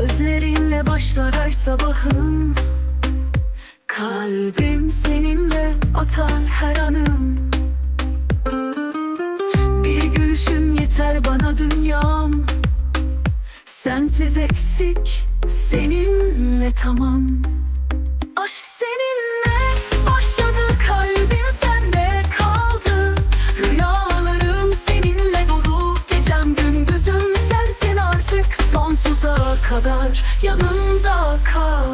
Gözlerinle başlar her sabahım Kalbim seninle atar her anım. Bir gülüşün yeter bana dünyam. Sensiz eksik, seninle tamam. Aşk seninle. Kadar yanımda kal.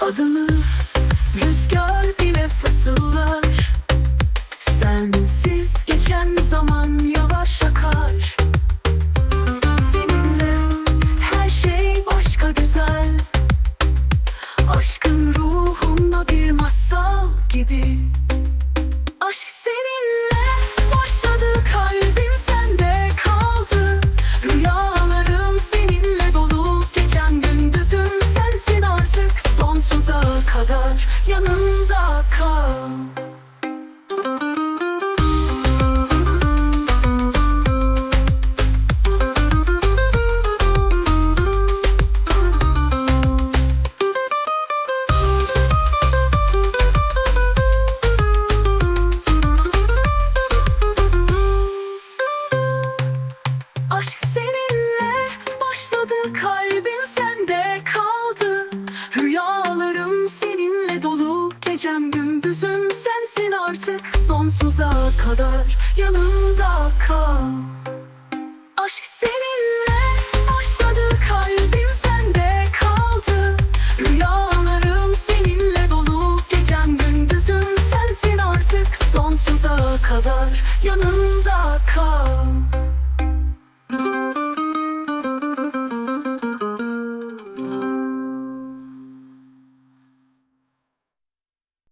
Adını rüzgar bile fısıldar. Sensiz geçen zaman yavaş akar. Seninle her şey başka güzel. Aşkın ruhumda bir masal gibi. Aşk seninle başladı kalbim sende kaldı. Rüyalarım seninle dolu. Gecem gündüzüm sensin artık sonsuza kadar. Yanımda kal kalbim sende kaldı. Rüyalarım seninle dolu. Gecem gündüzüm sensin artık. Sonsuza kadar yanımda kal. Aşk seninle başladı. Kalbim sende kaldı. Rüyalarım seninle dolu. Gecem gündüzüm sensin artık. Sonsuza kadar yanımda